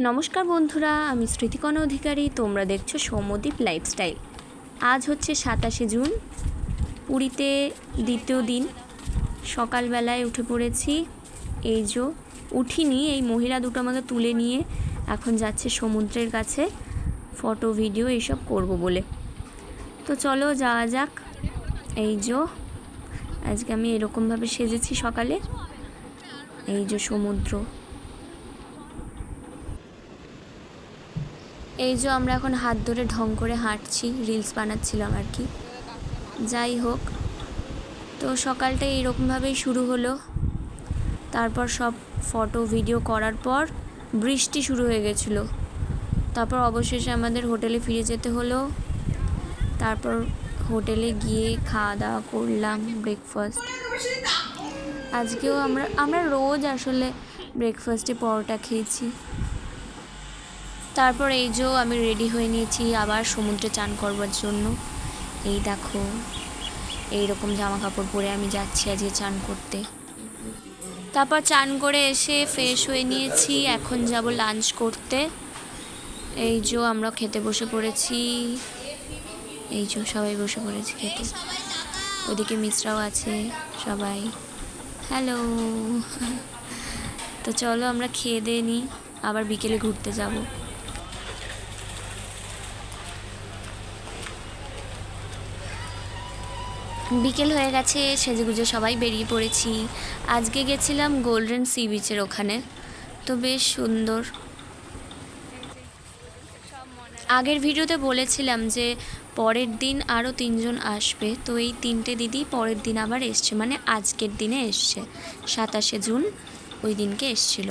নমস্কার বন্ধুরা, আমি স্মৃতিকণা অধিকারী, তোমরা দেখছ সৌম্যদীপ লাইফস্টাইল আজ হচ্ছে সাতাশে জুন, পুরীতে দ্বিতীয় দিন। সকালবেলায় উঠে পড়েছি। এই যে উঠিনি, এই মহিলা দুটো আমাকে তুলে নিয়ে এখন যাচ্ছে সমুদ্রের কাছে। ফটো, ভিডিও এইসব করব বলে। তো চলো যাওয়া যাক। এই যে আজকে আমি এরকমভাবে সেজেছি সকালে। এই যে সমুদ্র। এই যে আমরা এখন হাত ধরে ঢং করে হাঁটছি রিলস বানাচ্ছিলাম আর কি। যাই হোক, তো সকালটা এইরকমভাবেই শুরু হলো। তারপর সব ফটো ভিডিও করার পর বৃষ্টি শুরু হয়ে গেছিল। তারপর অবশেষে আমাদের হোটেলে ফিরে যেতে হলো। তারপর হোটেলে গিয়ে খাওয়া দাওয়া করলাম ব্রেকফাস্ট আজকেও আমরা আমরা রোজ আসলে ব্রেকফাস্টে পরোটা খেয়েছি। তারপর এই যে আমি রেডি হয়ে নিয়েছি, আবার সমুদ্রে চান করবার জন্য। এই দেখো এই রকম জামা কাপড় পরে আমি যাচ্ছি আজকে চান করতে। তারপর চান করে এসে ফ্রেশ হয়ে নিয়েছি, এখন যাব লাঞ্চ করতে। এই যে আমরা খেতে বসে পড়েছি। এই যে সবাই বসে পড়েছি খেতে। ওদিকে মিশ্রাও আছে, সবাই। হ্যালো তো চলো আমরা খেয়ে দিয়ে নিই আবার বিকেলে ঘুরতে যাব। বিকেল হয়ে গেছে, সেজেগুজে সবাই বেরিয়ে পড়েছি। আজকে গেছিলাম গোল্ডেন সি বিচের ওখানে। তো বেশ সুন্দর। আগের ভিডিওতে বলেছিলাম যে পরের দিন আরও তিনজন আসবে। তো এই তিনটে দিদি পরের দিন আবার এসছে মানে আজকের দিনে এসছে। সাতাশে জুন ওই দিনকে এসছিল।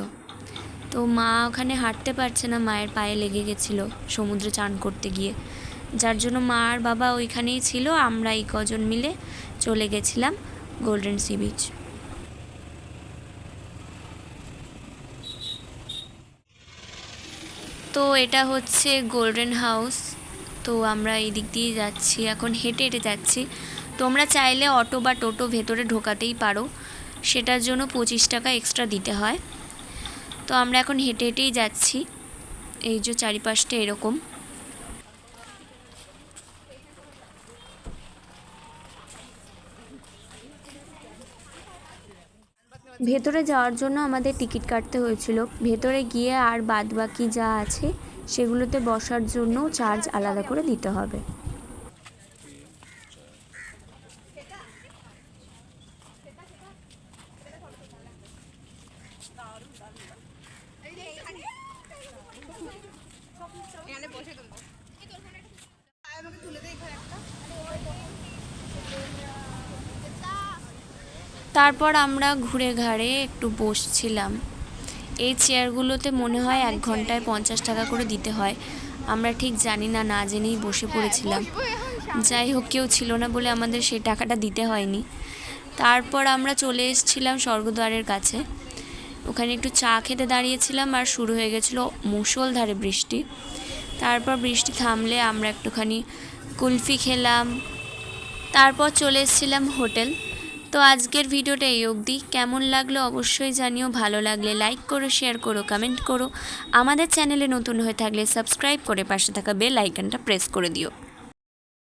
তো মা ওখানে হাঁটতে পারছে না, মায়ের পায়ে লেগে গেছিল সমুদ্রে চান করতে গিয়ে। যার জন্য মা আর বাবা ওইখানেই ছিল আমরা এই কজন মিলে চলে গেছিলাম গোল্ডেন সি বিচ তো এটা হচ্ছে গোল্ডেন হাউস তো আমরা এই দিক দিয়ে যাচ্ছি, এখন হেঁটে হেঁটে যাচ্ছি। তোমরা চাইলে অটো বা টোটো ভেতরে ঢোকাতেই পারো, সেটার জন্য পঁচিশ টাকা এক্সট্রা দিতে হয়। তো আমরা এখন হেঁটে হেঁটেই যাচ্ছি, এই যে চারিপাশটা এরকম। ভেতরে যাওয়ার জন্য আমাদের টিকিট কাটতে হয়েছিল। ভেতরে গিয়ে আর বাদ বাকি যা আছে, সেগুলোতে বসার জন্য চার্জ আলাদা করে দিতে হবে। তারপর আমরা ঘুরে ঘাড়ে একটু বসছিলাম। এই চেয়ারগুলোতে মনে হয় এক ঘন্টায় পঞ্চাশ টাকা করে দিতে হয়। আমরা ঠিক জানি না না জেনেই বসে পড়েছিলাম। যাই হোক, কেউ ছিল না বলে আমাদের সেই টাকাটা দিতে হয়নি। তারপর আমরা চলে এসেছিলাম স্বর্গদ্বারের কাছে। ওখানে একটু চা খেতে দাঁড়িয়েছিলাম আর শুরু হয়ে গেছিল মুষলধারে বৃষ্টি। তারপর বৃষ্টি থামলে আমরা একটুখানি কুলফি খেলাম। তারপর চলে এসেছিলাম হোটেল। তো আজকের ভিডিওটা এই অবধি। কেমন লাগল অবশ্যই জানিও, ভালো লাগলে লাইক করো শেয়ার করো কমেন্ট করো। আমাদের চ্যানেলে নতুন হয়ে থাকলে সাবস্ক্রাইব করে পাশে থাকা বেল আইকনটা প্রেস করে দিও।